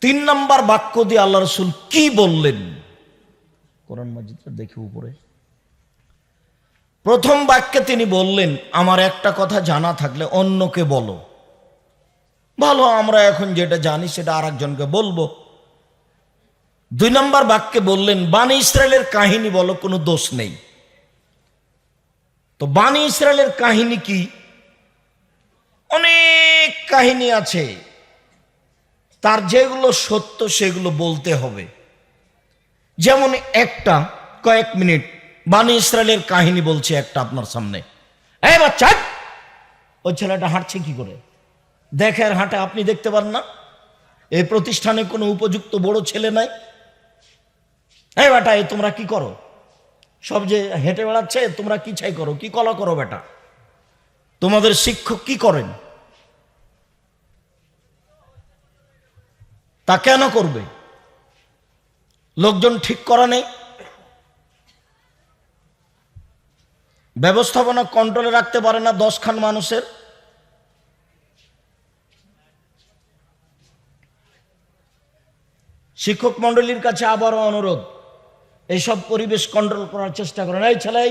তিন নাম্বার বাক্য দিয়ে আল্লাহ রসুল কি বললেন? কোরআন মাজিদটা দেখে উপরে। প্রথম বাক্যে তিনি বললেন আমার একটা কথা জানা থাকলে অন্যকে বলো। ভালো আমরা এখন যেটা জানি সেটা আর একজনকে বলব। দুই নম্বর বাক্যে বললেন বানি ইসরায়েলের কাহিনী বলো কোনো দোষ নেই। তো বানি ইসরায়েলের কাহিনী কি? অনেক কাহিনী আছে। তার যেগুলো সত্য, সেগুলো বলতে হবে। যেমন একটা, কয়েক মিনিট, বানি ইসরায়েলের কাহিনী বলছে একটা আপনার সামনে। এই বাচ্চা, ওই ছেলেটা হাঁটছে কি করে? দেখে আর হাঁটে, আপনি দেখতে পান না? এই প্রতিষ্ঠানে কোনো উপযুক্ত বড় ছেলে নাই? এই বেটা এ তোমরা কি করো? সব যে হেঁটে বেড়াচ্ছে, তোমরা কি ছাই করো? কি কলা করো বেটা? তোমাদের শিক্ষক কি করেন? তা কেন করবে? লোকজন ঠিক করা নেই। ব্যবস্থাপনা কন্ট্রোলে রাখতে পারে না দশখান মানুষের। শিক্ষক মণ্ডলীর কাছে আবারও অনুরোধ, এইসব পরিবেশ কন্ট্রোল করার চেষ্টা করেন। এই ছেলে,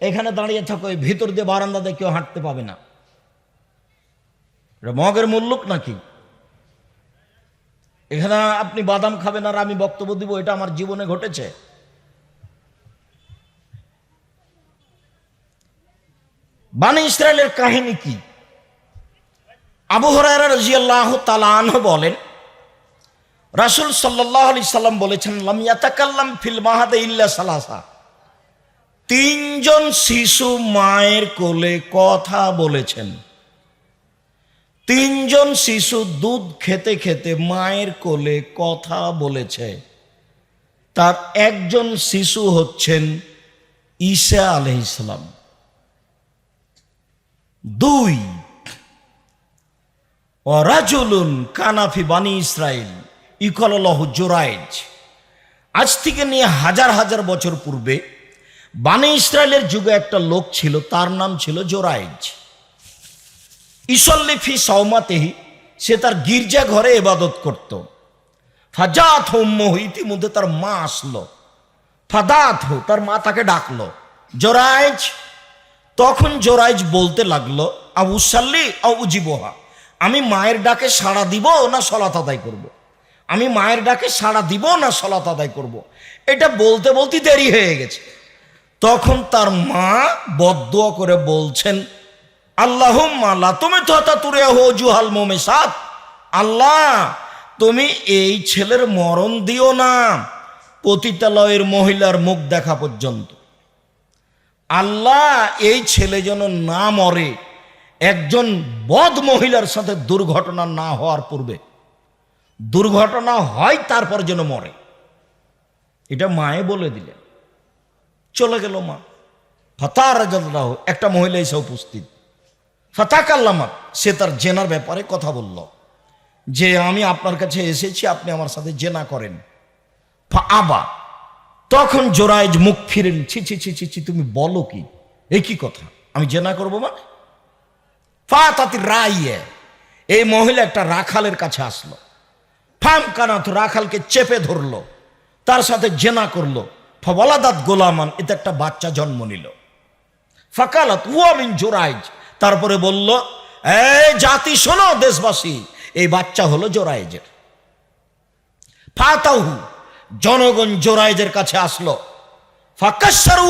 এখানে দাঁড়িয়ে থাকো, এই ভিতর দিয়ে বারান্দা কেউ হাঁটতে পাবে না। মগের মুল্লুক নাকি? এখানে আপনি বাদাম খাবেন আর আমি বক্তব্য দিব, এটা আমার জীবনে ঘটেছে। বানি ইসরায়েলের কাহিনী কি? আবু হরাইরা রাজিয়াল্লাহ তালাহ বলেন, রাসুল সাল্লাহ আলি সাল্লাম বলেছেন লামিয়াতাকাল্লাম ফিল মাহাদে ইল্লা সালাসা। তিনজন শিশু মায়ের কোলে কথা বলেছেন। তিনজন শিশু দুধ খেতে খেতে মায়ের কোলে কথা বলেছে। তার একজন শিশু হচ্ছেন ঈসা আলহ ইসলাম দুই, অরাজুলুন কানাফি বানি ইসরায়েল ইকলহ জোরাইজ। আজ থেকে নিয়ে হাজার হাজার বছর পূর্বে বানি ইসরায়েলের যুগে একটা লোক ছিল, তার নাম ছিল জোরাইজ। ইসল্লিফি সৌমাতেহি সে তার গির্জা ঘরে এবাদত করত ফাজাত হোম্মহ ইতিমধ্যে তার মা আসলো ফাদাত হো, তার মা তাকে ডাকলো জোরাইজ, তখন জোরাইজ বলতে লাগল, আবু সাল্লি উজিবহা, আমি মায়ের ডাকে সাড়া দিব না সলাত আদায় করব। আমি মায়ের ডাকে সাড়া দিব না সলাত আদায় করব। এটা বলতে বলতে দেরি হয়ে গেছে তখন তার মা বদুয়া করে বলছেন আল্লাহ তুমি জুহাল মোমে সাত, আল্লাহ, তুমি এই ছেলের মরণ দিও না। পতিতালয়ের মহিলার মুখ দেখা পর্যন্ত। আল্লাহ এই ছেলে যেন না মরে, একজন বদ মহিলার সাথে দুর্ঘটনা না হওয়ার পূর্বে। দুর্ঘটনা হয়, তারপর যেন মরে। এটা মায়ে বলে দিলেন। চলে গেল মা। ফাতার একটা মহিলা এসে উপস্থিত। ফাতাক আল্লামা সে তার জেনার ব্যাপারে কথা বলল। যে আমি আপনার কাছে এসেছি, আপনি আমার সাথে জেনা করেন। আবা। তখন জোরাইজ মুখ ফিরেন ছি ছি ছি ছি ছি, তুমি বলো কি? এই কি কথা? আমি জেনা করব মানে? ফা তাতে রাইয়ে। এই মহিলা একটা রাখালের কাছে আসলো। ফাম কানাথ রাখালকে চেপে ধরলো। তার সাথে জেনা করল। ফবলাদাত গোলামান, এতে একটা বাচ্চা জন্ম নিল। ফাকালাত ওয়ামিন জোরাইজ। তারপরে বলল, এই জাতি শোনো দেশবাসী, এই বাচ্চা হলো জোরাইজের ফাতাহু জনগণ জোরাইজের কাছে আসলো। ফাকাশারু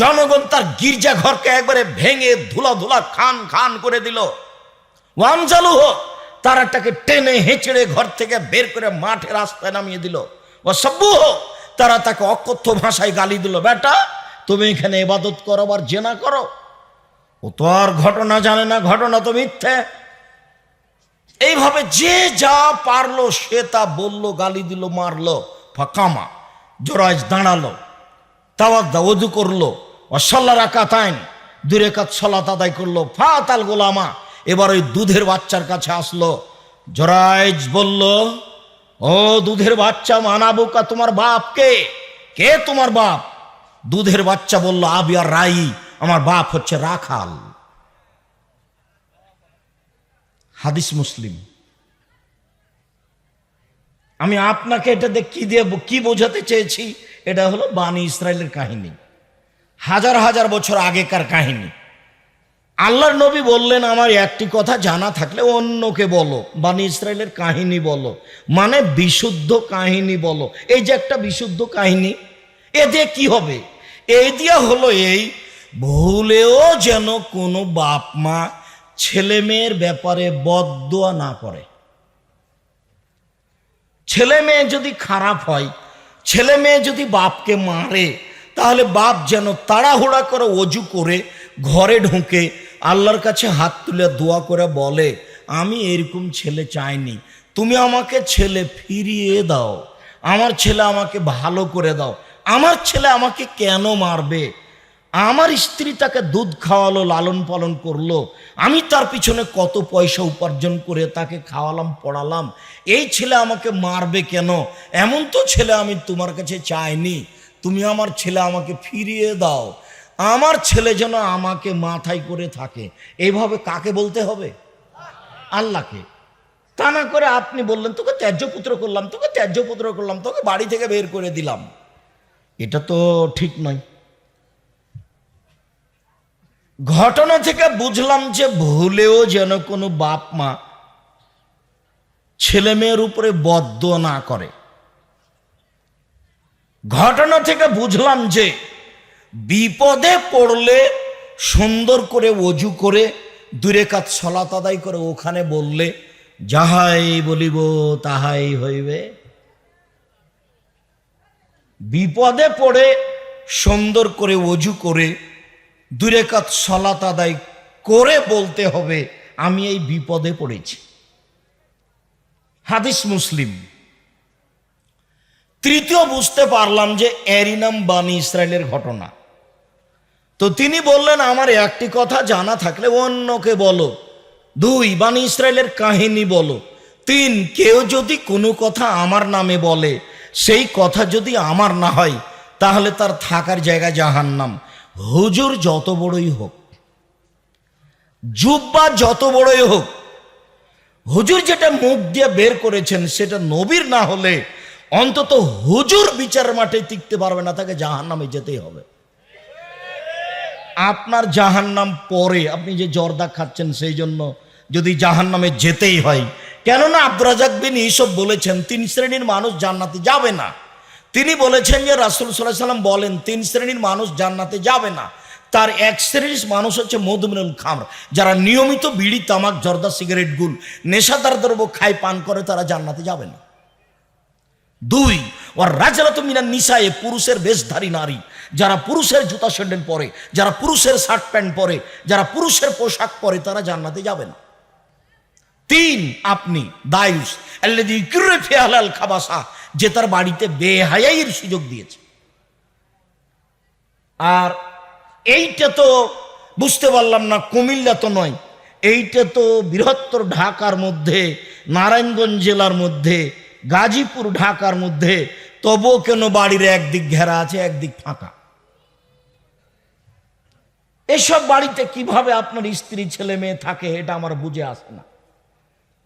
জনগণ তার গির্জা ঘরকে একবারে ভেঙে ধুলা ধুলা খান খান করে দিল। ওয়ামজালু হো তারা তাকে টেনে হেঁচড়ে ঘর থেকে বের করে মাঠে রাস্তায় নামিয়ে দিল। ও সব্বু হো তারা তাকে অকথ্য ভাষায় গালি দিল, বেটা, তুমি এখানে এবাদত করো আর জেনা করো। ও তো আর ঘটনা জানে না, ঘটনা তো মিথ্যে। এইভাবে যে যা পারল, সে তা বলল, গালি দিল, মারলো, ফাঁকামা জোরাজ দাঁড়াল তাওয়াদ্দা অজু করল, অসল্লা রাখা তাইন দূরে কাজ সলাত আদায় করল, ফাতাল গোলামা, এবার ওই দুধের বাচ্চার কাছে আসলো জোরাইজ বলল, ও দুধের বাচ্চা মানাবুকা তোমার বাপ কে কে তোমার বাপ? দুধের বাচ্চা বলল আবিয়ার রাই আমার বাপ হচ্ছে রাখাল। হাদিস মুসলিম। আমি আপনাকে এটা কি দিয়ে কি বোঝাতে চেয়েছি? এটা হলো বানি ইসরায়েলের কাহিনী। হাজার হাজার বছর আগেকার কাহিনী। আল্লাহর নবী বললেন, আমার একটি কথা জানা থাকলে অন্যকে বলো। বানি ইসরায়েলের কাহিনী বলো। মানে বিশুদ্ধ কাহিনী বলো। এই যে একটা বিশুদ্ধ কাহিনী, এ দিয়ে কি হবে? এই দিয়া হলো এই ভুলেও যেন কোনো বাপ মা ছেলে মেয়ের ব্যাপারে বদোয়া না করে। ছেলে মেয়ে যদি খারাপ হয়, ছেলে মেয়ে যদি বাপকে মারে, তাহলে বাপ যেন তাড়াহুড়া করে অজু করে ঘরে ঢুকে আল্লাহর কাছে হাত তুলে দোয়া করে বলে, আমি এরকম ছেলে চাইনি। তুমি আমাকে ছেলে ফিরিয়ে দাও। আমার ছেলে আমাকে ভালো করে দাও। আমার ছেলে আমাকে কেন মারবে? আমার স্ত্রী তাকে দুধ খাওয়ালো, লালন পালন করল। আমি তার পিছনে কত পয়সা উপার্জন করে তাকে খাওয়ালাম, পড়ালাম। এই ছেলে আমাকে মারবে কেন? এমন তো ছেলে আমি তোমার কাছে চাইনি। তুমি আমার ছেলে আমাকে ফিরিয়ে দাও। আমার ছেলে যেন আমাকে মাথায় করে থাকে। এইভাবে কাকে বলতে হবে? আল্লাহকে। তা না করে আপনি বললেন, তোকে ত্যায্য পুত্র করলাম, তোকে ত্যায্য পুত্র করলাম, তোকে বাড়ি থেকে বের করে দিলাম। এটা তো ঠিক নয়। ঘটনা থেকে বুঝলাম যে ভুলেও যেন কোনো বাপ মা ছেলে মেয়ের উপরে বদ্ধ না করে। ঘটনা থেকে বুঝলাম যে বিপদে পড়লে সুন্দর করে অজু করে, দূরে কাজ সলাত করে, ওখানে বললে, যাহাই বলিব, তাহাই হইবে। বিপদে পড়ে, সুন্দর করে অজু করে দূরে কাজ সলাত আদায় করে বলতে হবে, আমি এই বিপদে পড়েছি। হাদিস মুসলিম। তৃতীয় বুঝতে পারলাম যে এরই নাম বানি ইসরায়েলের ঘটনা। তো তিনি বললেন, আমার একটি কথা জানা থাকলে অন্যকে বলো। দুই, বানি ইসরায়েলের কাহিনী বলো। তিন, কেউ যদি কোনো কথা আমার নামে বলে, সেই কথা যদি আমার না হয়, তাহলে তার থাকার জায়গা জাহান্নাম। হুজুর যত বড়ই হোক, জুব্বা যত বড়ই হোক, হুজুর যেটা মুখ দিয়ে বের করেছেন সেটা নবীর না হলে অন্তত হুজুর বিচার মাঠে টিকতে পারবে না, তাকে জাহান নামে যেতেই হবে। আপনার জাহান নাম পরে আপনি যে জর্দা খাচ্ছেন সেই জন্য যদি জাহান নামে যেতেই হয়, কেননা আব্দুর রাজাক বিন এইসব বলেছেন, তিন শ্রেণির মানুষ জান্নাতে যাবে না। তিনি বলেছেন যে রাসুল সাল্লাহ সাল্লাম বলেন, তিন শ্রেণির মানুষ জান্নাতে যাবে না। তার এক শ্রেণির মানুষ হচ্ছে মধুমিনুল খামর, যারা নিয়মিত বিড়ি, তামাক, জর্দা, সিগারেট গুল নেশাদার দ্রব্য খায়, পান করে, তারা জান্নাতে যাবে না। দুই ওর রাজালত মিনার নিশায়ে পুরুষের বেশধারী নারী, যারা পুরুষের জুতা স্যান্ডেল পরে, যারা পুরুষের শার্ট প্যান্ট পরে, যারা পুরুষের পোশাক পরে, তারা জান্নাতে যাবে না। তিন, আপনি, দায়ুস আল্লাদি ফেহালাল খাবাসা যে তার বাড়িতে বেহায়াইয়ের সুযোগ দিয়েছে। আর এইটা তো বুঝতে পারলাম না, কুমিল্লা তো নয়, এইটা তো বৃহত্তর ঢাকার মধ্যে, নারায়ণগঞ্জ জেলার মধ্যে, গাজীপুর ঢাকার মধ্যে, তবুও কেন বাড়ির একদিক ঘেরা আছে, একদিক ফাঁকা? এসব বাড়িতে কীভাবে আপনার স্ত্রী, ছেলে, মেয়ে থাকে এটা আমার বুঝে আসে না।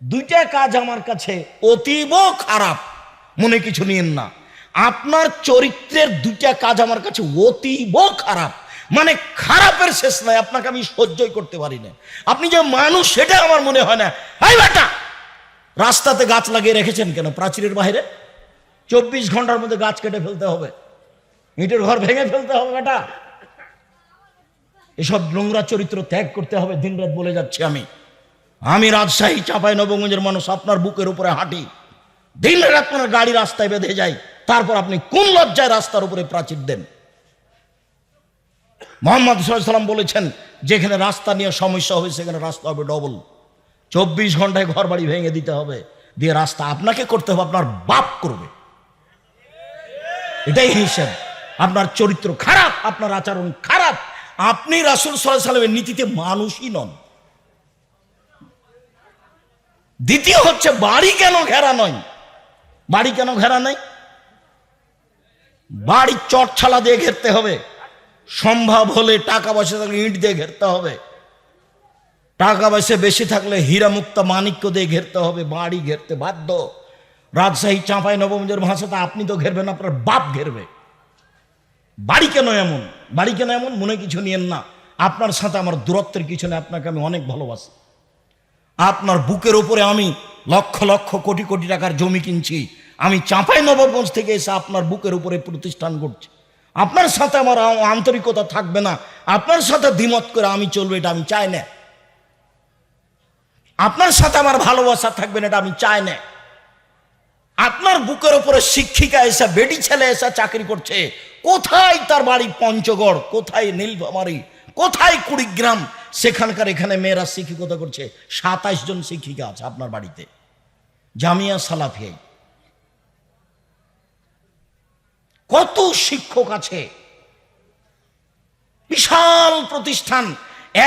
দুইটা কাজ আমার কাছে অতীব খারাপ। মনে কিছু নিয়েন না। আপনার চরিত্রের দুইটা কাজ আমার কাছে অতীব খারাপ। মানে খারাপের শেষ নাই, আপনাকে আমি সহ্যই করতে পারি না। আপনি যে মানুষ, সেটা আমার মনে হয় না। হাই রাস্তাতে গাছ লাগিয়ে রেখেছেন কেন? প্রাচীরের বাইরে চব্বিশ ঘণ্টার মধ্যে গাছ কেটে ফেলতে হবে। ইটের ঘর ভেঙে ফেলতে হবে, বেটা! এসব নোংরা চরিত্র ত্যাগ করতে হবে, দিনরাত বলে যাচ্ছি আমি। আমি রাজশাহী, চাপাই, নবগঞ্জের মানুষ, আপনার বুকের উপরে হাঁটি। রাত আপনার গাড়ি রাস্তায় বেঁধে যায়, তারপর আপনি কোন লজ্জায় রাস্তার উপরে প্রাচীর দেন? মোহাম্মদ সাল্লাম বলেছেন, যেখানে রাস্তা নিয়ে সমস্যা হবে সেখানে রাস্তা হবে ডবল চব্বিশ ঘন্টায় ঘর বাড়ি ভেঙে দিতে হবে, দিয়ে রাস্তা আপনাকে করতে হবে, আপনার বাপ করবে। এটাই হিসেব। আপনার চরিত্র খারাপ, আপনার আচরণ খারাপ। আপনি রাসুল সাল্লামের নীতিতে মানুষই নন। দ্বিতীয় হচ্ছে, বাড়ি কেন ঘেরা নয়? বাড়ি কেন ঘেরা নাই? বাড়ি চটছালা দিয়ে ঘেরতে হবে। সম্ভব হলে টাকা পয়সা থাকলে ইট দিয়ে ঘেরতে হবে। টাকা পয়সা বেশি থাকলে হীরা মুক্ত মানিক্য দিয়ে ঘেরতে হবে, বাড়ি ঘেরতে বাধ্য। রাজশাহী, চাঁপাই, নবমজের ভাষাতে আপনি তো ঘেরবেন আপনার বাপ ঘেরবে। বাড়ি কেন এমন? বাড়ি কেন এমন? মনে কিছু নিয়েন না। আপনার সাথে আমার দূরত্বের কিছু নেই, আপনাকে আমি অনেক ভালোবাসি। আপনার বুকের উপরে আমি লক্ষ লক্ষ কোটি কোটি টাকার জমি কিনছি। আমি চাঁপাই নবাবগঞ্জ থেকে এসে আপনার বুকের উপরে প্রতিষ্ঠান করছি। আপনার সাথে আমার আন্তরিকতা থাকবে না। আপনার সাথে দ্বিমত করে আমি চলবো, এটা আমি চাই না। আপনার সাথে আমার ভালোবাসা থাকবে না, এটা আমি চাই না। আপনার বুকের উপরে শিক্ষিকা এসে, বেডি ছেলে এসে চাকরি করছে। কোথায় তার বাড়ি পঞ্চগড়? কোথায় নীলফামারি? কোথায় কুড়িগ্রাম? সেখানকার এখানে মেয়েরা শিক্ষিকতা করছে। সাতাইশ জন শিক্ষিকা আছে আপনার বাড়িতে। জামিয়া সালাফিয়াই কত শিক্ষক আছে? বিশাল প্রতিষ্ঠান।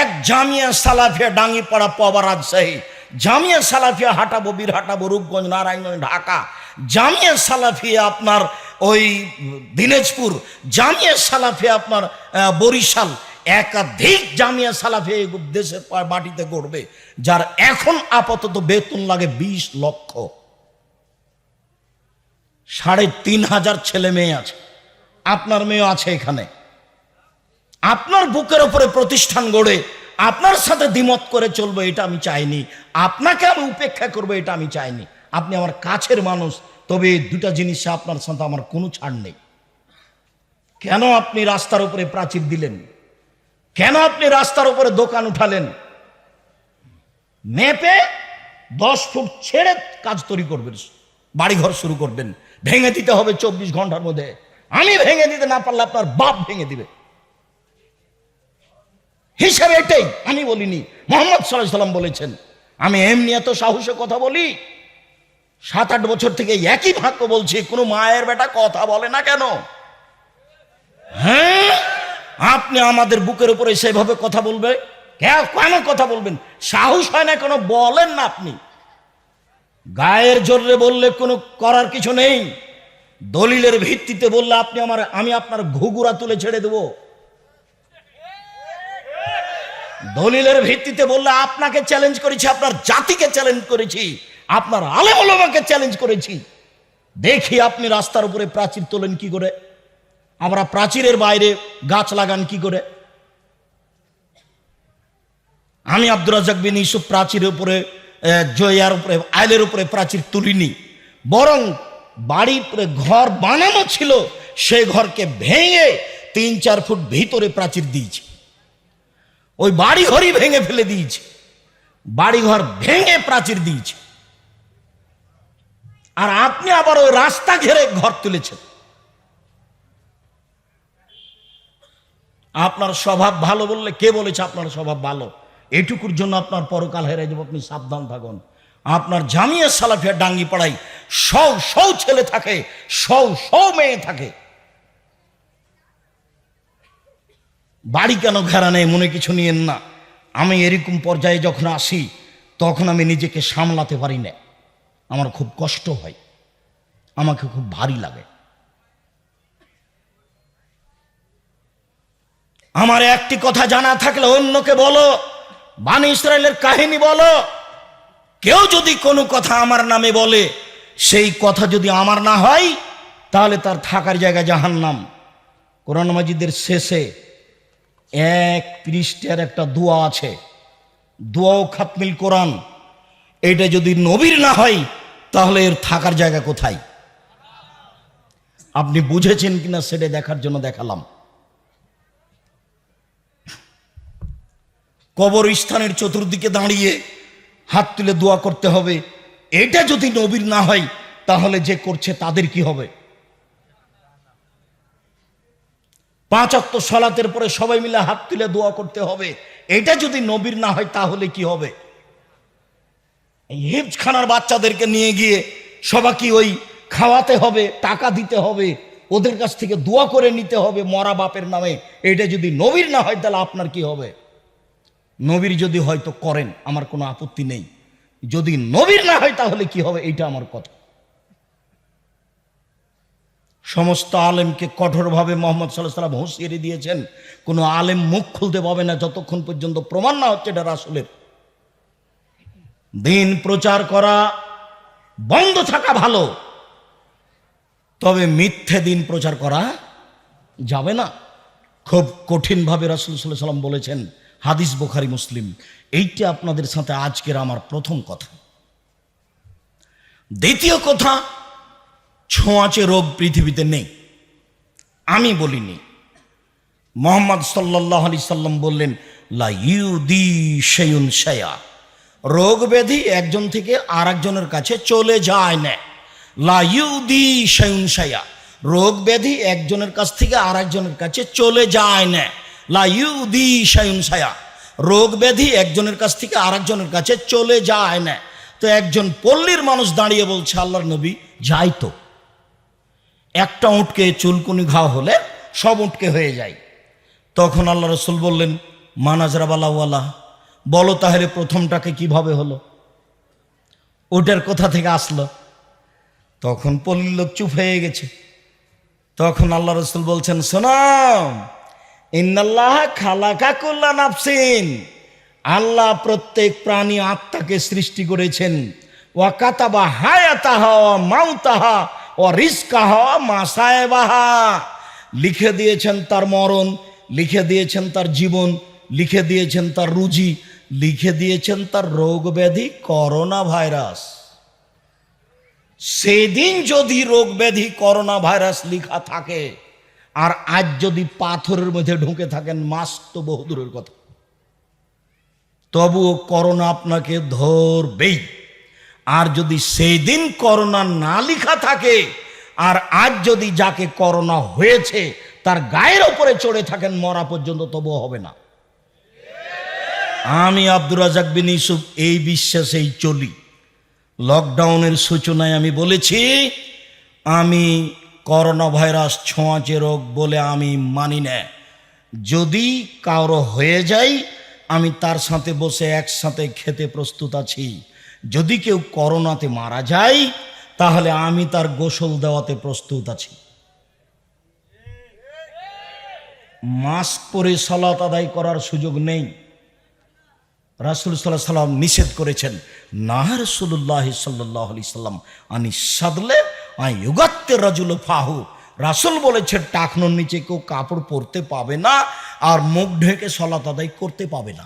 এক জামিয়া সালাফিয়া ডাঙ্গিপাড়া পবা রাজশাহী। জামিয়া সালাফিয়া হাঁটাবো বীর হাঁটাবো রূপগঞ্জ, নারায়ণগঞ্জ, ঢাকা। জামিয়া সালাফিয়া আপনার ওই দিনাজপুর। জামিয়া সালাফিয়া আপনার বরিশাল। একাধিক জামিয়া সালাফিয়া এই দেশের মাটিতে গড়বে, যার এখন আপাতত বেতন লাগে বিশ লক্ষ। সাড়ে তিন হাজার ছেলে মেয়ে আছে। আপনার মেয়েও আছে এখানে। আপনার বুকের উপরে প্রতিষ্ঠান গড়ে আপনার সাথে দ্বিমত করে চলবো, এটা আমি চাইনি। আপনাকে আমি উপেক্ষা করব, এটা আমি চাইনি। আপনি আমার কাছের মানুষ, তবে এই দুটা জিনিসে আপনার সাথে আমার কোনো ছাড় নেই। কেন আপনি রাস্তার উপরে প্রাচীর দিলেন? কেন আপনি রাস্তার উপরে দোকান উঠালেন? মেপে দশ ফুট ছেড়ে কাজ তৈরি করবেন, বাড়িঘর শুরু করবেন। ভেঙে দিতে হবে চব্বিশ ঘণ্টার মধ্যে। আমি ভেঙে দিতে না পারলে আপনার বাপ ভেঙে দিবে। হিসাবে এটাই আমি বলিনি, মোহাম্মদ সাল্লাহ সাল্লাম বলেছেন। আমি এমনি এত সাহসে কথা বলি সাত আট বছর থেকে একই ভাগ্য বলছি, কোনো মায়ের বেটা কথা বলে না কেন? হ্যাঁ? আপনি আমাদের বুকের উপরে সেভাবে কথা বলবে? কেন কথা বলবেন? সাহস হয় না কেন, বলেন না আপনি। গায়ের জোরে বললে কোনো করার কিছু নেই। দলিলের ভিত্তিতে বললে আপনি আমার, আমি আপনার ঘুঘুরা তুলে ছেড়ে দেবো। দলিলের ভিত্তিতে বললে আপনাকে চ্যালেঞ্জ করেছি, আপনার জাতিকে চ্যালেঞ্জ করেছি, আপনার আলেমকে চ্যালেঞ্জ করেছি। দেখি আপনি রাস্তার উপরে প্রাচীর তোলেন কি করে? আমরা প্রাচীরের বাইরে গাছ লাগান কি করে? আমি আব্দুর রাজাক বিন ইউসুফ প্রাচীরের উপরে জয়ার উপরে, আইলের উপরে প্রাচীর তুলিনি। বরং বাড়ির ঘর বানানো ছিল সেই ঘরকে ভেঙে তিন, চার ফুট ভিতরে প্রাচীর দিয়েছি। ওই বাড়ি ঘরই ভেঙে ফেলে দিয়েছে। বাড়ি ঘর ভেঙে প্রাচীর দিয়েছে। আর আপনি আবার ওই রাস্তা ঘেরে ঘর তুলেছেন। আপনার স্বভাব ভালো বললে কে বলেছে আপনার স্বভাব ভালো? এটুকুর জন্য আপনার পরকাল হেরে যাব, আপনি সাবধান থাকুন। আপনার জামিয়া সালাফিয়া ডাঙ্গি পড়াই সব সব ছেলে থাকে সব সব মেয়ে থাকে। বাড়ি কেন ঘেরা নেই, মনে কিছু নিয়েন না। আমি এরকম পর্যায়ে যখন আসি, তখন আমি নিজেকে সামলাতে পারি না। আমার খুব কষ্ট হয়। আমাকে খুব ভারী লাগে। আমার একটি কথা জানা থাকলে অন্যকে বলো। বানি ইসরায়েলের কাহিনী বলো। কেউ যদি কোনো কথা আমার নামে বলে, সেই কথা যদি আমার না হয়, তাহলে তার থাকার জায়গা জাহান্নাম। কোরআন মাজিদের শেষে এক পৃষ্ঠের একটা দোয়া আছে। দোয়াও খাতমিল কোরআন। এটা যদি নবীর না হয়, তাহলে এর থাকার জায়গা কোথায়? আপনি বুঝেছেন কিনা সেটা দেখার জন্য দেখালাম। কবরস্থানের চতুর্দিকে দাঁড়িয়ে হাত তুলে দোয়া করতে হবে। এটা যদি নবীর না হয়, তাহলে যে করছে তাদের কি হবে? পাঁচ অক্ত সলাতের পরে সবাই মিলে হাত তুলে দোয়া করতে হবে। এটা যদি নবীর না হয়, তাহলে কি হবে? এই বাচ্চাদেরকে নিয়ে গিয়ে সবাইকে ওই খাওয়াতে হবে, টাকা দিতে হবে, ওদের কাছ থেকে দোয়া করে নিতে হবে মরা বাপের নামে। এটা যদি নবীর না হয়, তাহলে আপনার কি হবে? নবীর যদি হয়তো করেন, আমার কোনো আপত্তি নেই। যদি নবীর না হয় তাহলে কি হবে? এইটা আমার কথা। সমস্ত আলেমকে কঠোরভাবে মোহাম্মদ সাল্লাহ সাল্লাম হুঁশিয়ারি দিয়েছেন, কোনো আলেম মুখ খুলতে পাবে না যতক্ষণ পর্যন্ত প্রমাণ না হচ্ছে এটা রাসুলের। দিন প্রচার করা, বন্ধ থাকা ভালো, তবে মিথ্যে দিন প্রচার করা যাবে না। খুব কঠিনভাবে রাসুল সাল্লাহ সাল্লাম বলেছেন হাদিস বোখারি, মুসলিম। এইটা আপনাদের সাথে আজকের আমার প্রথম কথা। দ্বিতীয় কথা, ছোঁয়াচে রোগ পৃথিবীতে নেই। আমি বলিনি। মোহাম্মদ সাল্লাহ আলি সাল্লাম বললেন, লা ইউদি সেয়া রোগ ব্যাধি একজন থেকে আর একজনের কাছে চলে যায় না। লা ইউদি সেয়ুন সেয়া রোগ ব্যাধি একজনের কাছ থেকে আর একজনের কাছে চলে যায় না। লা ইউদি সেয়ুন সেয়া। রোগ ব্যাধি একজনের কাছ থেকে আর একজনের কাছে চলে যায় না। তো একজন পল্লীর মানুষ দাঁড়িয়ে বলছে, আল্লাহর নবী, যাই তো। একটা উঁটকে চুলকুনি ঘাও হলে সব উঁটকে হয়ে যায়। তখন আল্লাহ রসুল বললেন, মানাজরাবালাওয়ালা, বলো তাহলে প্রথমটাকে কীভাবে হলো? ওটার কোথা থেকে আসলো? তখন পল্লীর লোক চুপ হয়ে গেছে। তখন আল্লাহ রসুল বলছেন সোনাম ইন্নাল্লাহ খালাকা কুল্লা আল্লাহ প্রত্যেক প্রাণী আত্মাকে সৃষ্টি করেছেন। ওয়াকাতাবা হায়াতাহা ওয়া মাউতাহা ও রিস্কাহা মাসায়বাহা। লিখে দিয়েছেন তার মরণ, লিখে দিয়েছেন তার জীবন, লিখে দিয়েছেন তার রুজি, লিখে দিয়েছেন তার রোগ ব্যাধি করোনা ভাইরাস। সেদিন যদি রোগ ব্যাধি করোনা ভাইরাস লিখা থাকে আর আজ যদি পাথরের মধ্যে ঢুকে থাকেন মাস্ক তো বহুদূরের কথা। তবুও করোনা আপনাকে ধরবেই। আর যদি সেই দিন করোনা না লিখা থাকে, আর আজ যদি যাকে করোনা হয়েছে, তার গায়ের ওপরে চড়ে থাকেন, মরা পর্যন্ত তবুও হবে না। আমি আব্দুর রাজাক বিন ইউসুফ, এই বিশ্বাসেই চলি। লকডাউনের সূচনায় আমি বলেছি, আমি করোনা ভাইরাস ছোঁয়াচে রোগ বলে আমি মানি না। যদি কারও হয়ে যায়, আমি তার সাথে বসে একসাথে খেতে প্রস্তুত আছি। যদি কেউ করোনাতে মারা যায়, তাহলে আমি তার গোসল দেওয়াতে প্রস্তুত আছি। মাস্ক পরে সলাত আদায় করার সুযোগ নেই। রাসুল সাল্লাহ সাল্লাম নিষেধ করেছেন না রসুল্লাহ সাল্লাহ আলি সাল্লাম আনি সাদলে আই ইউগাত্তে রাজুল ফাহু। রাসুল বলেছেন, টাকনোর নিচে কেউ কাপড় পরতে পাবে না আর মুখ ঢেকে সলাত আদায় করতে পাবে না।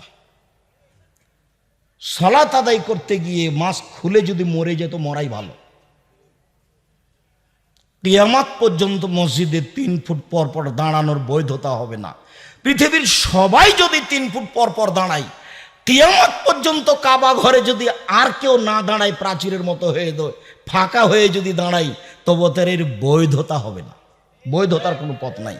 সলাত আদায় করতে গিয়ে মাস্ক খুলে যদি মরে যেত, মরাই ভালো। কিয়ামাত পর্যন্ত মসজিদে তিন ফুট পর পর দাঁড়ানোর বৈধতা হবে না। পৃথিবীর সবাই যদি তিন ফুট পর পর দাঁড়ায় কিয়ামত পর্যন্ত কাবা ঘরে যদি আর কেউ না দাঁড়ায় প্রাচীরের মতো হয়ে দো, ফাঁকা হয়ে যদি দাঁড়াই তবু তার এর বৈধতা হবে না। বৈধতার কোনো পথ নাই।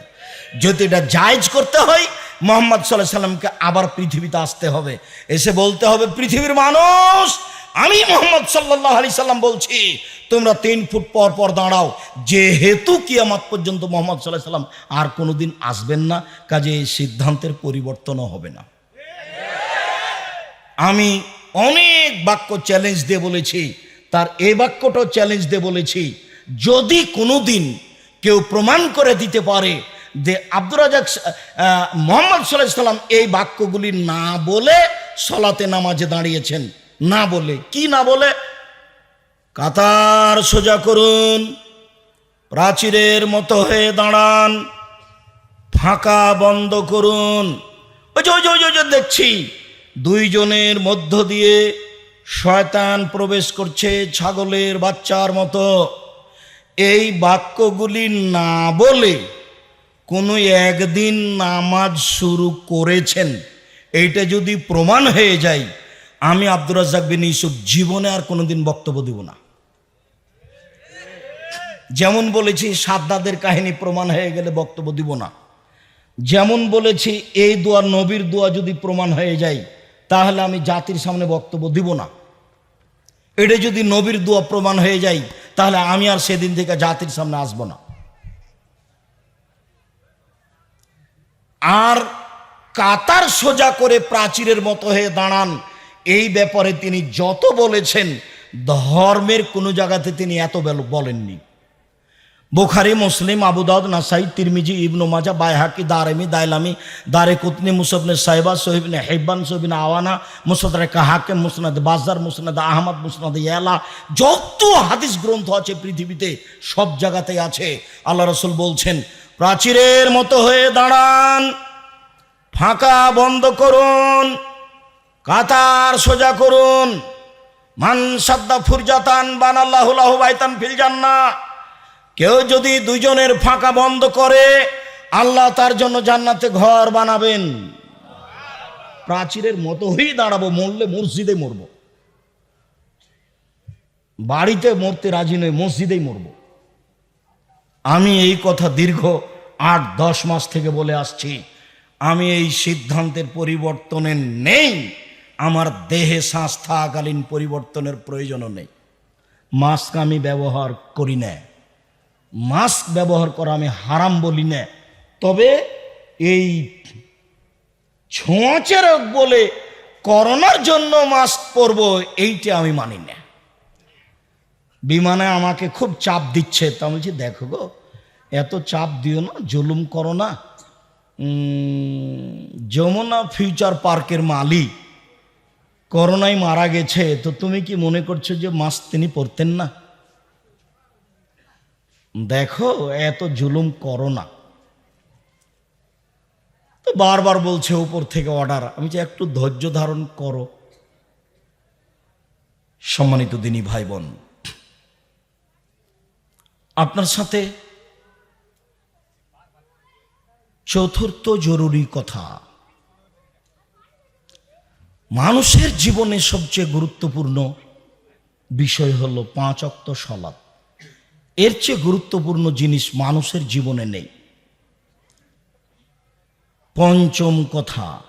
যদি এটা জায়জ করতে হয়, মোহাম্মদ সাল্লাহ সাল্লামকে আবার পৃথিবীতে আসতে হবে। এসে বলতে হবে, পৃথিবীর মানুষ, আমি মোহাম্মদ সাল্লাহ আলি সাল্লাম বলছি, তোমরা তিন ফুট পর পর দাঁড়াও। যেহেতু কিয়ামাত পর্যন্ত মোহাম্মদ সাল্লাহ সাল্লাম আর কোনোদিন আসবেন না, কাজে এই সিদ্ধান্তের পরিবর্তনও হবে না। আমি অনেক বাক্য চ্যালেঞ্জ দিয়ে বলেছি তার এই বাক্যটাও চ্যালেঞ্জ দিয়ে বলেছি। যদি কোনো দিন কেউ প্রমাণ করে দিতে পারে যে আব্দুর রাজাক মোহাম্মদ সাল্লাহ সাল্লাম এই বাক্যগুলি না বলে সলাতে নামাজে দাঁড়িয়েছেন না বলে। কি না বলে? কাতার সোজা করুন প্রাচীরের মতো হয়ে দাঁড়ান ফাঁকা বন্ধ করুন। ওই যে ওই যে, ওই যে দেখছি দুইজনের মধ্য দিয়ে শয়তান প্রবেশ করছে ছাগলের বাচ্চার মতো। এই বাক্যগুলি না বলে কোনো একদিন নামাজ শুরু করেছেন। এইটা যদি প্রমাণ হয়ে যায়, আমি আব্দুর রাজ্জাক বিন ইউসুফ জীবনে আর কোনোদিন বক্তব্য দিব না। যেমন বলেছি, সাদ্দাদের কাহিনী প্রমাণ হয়ে গেলে বক্তব্য দিব না। যেমন বলেছি, এই দোয়া নবীর দোয়া যদি প্রমাণ হয়ে যায় তাহলে আমি জাতির সামনে বক্তব্য দিব না। এটা যদি নবীর দোয়া প্রমাণ হয়ে যায়, তাহলে আমি আর সেদিন থেকে জাতির সামনে আসব না। আর কাতার সোজা করে প্রাচীরের মতো হয়ে দাঁড়ান, এই ব্যাপারে তিনি যত বলেছেন, ধর্মের কোনো জায়গাতে তিনি এত বলেননি। বোখারি, মুসলিম আবুদাউদ নাসাই, তিরমিজি, ইবনু মাজা বাইহাকি দারেমি দাইলামি দারে কুতনি মুসবনে সাহেবা সোহিবনে হেব্বান সোহিবিন আওয়ানা মুসদরে কাহাকে মুসনাদ বাজার মুসনাদ আহমদ, মুসনাদ ইয়ালা, যত হাদিস গ্রন্থ আছে পৃথিবীতে সব জায়গাতেই আছে। আল্লাহ রসুল বলছেন, প্রাচীরের মতো হয়ে দাঁড়ান, ফাঁকা বন্ধ করুন, কাতার সোজা করুন, মান সাদ্দা ফুরজাতান বান আল্লাহ বাইতান ফিল জান্না কেউ যদি দুজনের ফাঁকা বন্ধ করে, আল্লাহ তার জন্য জান্নাতে ঘর বানাবেন। প্রাচীরের মতো হয়েই দাঁড়াবো, মরলে মসজিদে মরব। বাড়িতে মরতে রাজি নয় মসজিদেই মরব। আমি এই কথা দীর্ঘ আট, দশ মাস থেকে বলে আসছি। আমি এই সিদ্ধান্তের পরিবর্তনের নেই। আমার দেহে শ্বাস থাকালীন পরিবর্তনের প্রয়োজনও নেই। মাস্ক আমি ব্যবহার করি না। মাস্ক ব্যবহার করা আমি হারাম বলি না। তবে এই ছোঁয়াচে রোগ বলে করোনার জন্য মাস্ক পরব, এইটা আমি মানি না। বিমানে আমাকে খুব চাপ দিচ্ছে। তা বলছি, দেখো গো, এত চাপ দিও না, জুলুম করো না। যমুনা ফিউচার পার্কের মালিক করোনায় মারা গেছে। তো তুমি কি মনে করছ যে মাস্ক তিনি পরতেন না? দেখো, এত জুলুম করো না। তো বারবার বলছে উপর থেকে অর্ডার আমি যে একটু ধৈর্য ধারণ করো। সম্মানিত দিনী ভাই বোন আপনার সাথে চতুর্থ জরুরি কথা। মানুষের জীবনে সবচেয়ে গুরুত্বপূর্ণ বিষয় হলো পাঁচ অক্ত সলাৎ। এর চেয়ে গুরুত্বপূর্ণ জিনিস মানুষের জীবনে নেই। পঞ্চম কথা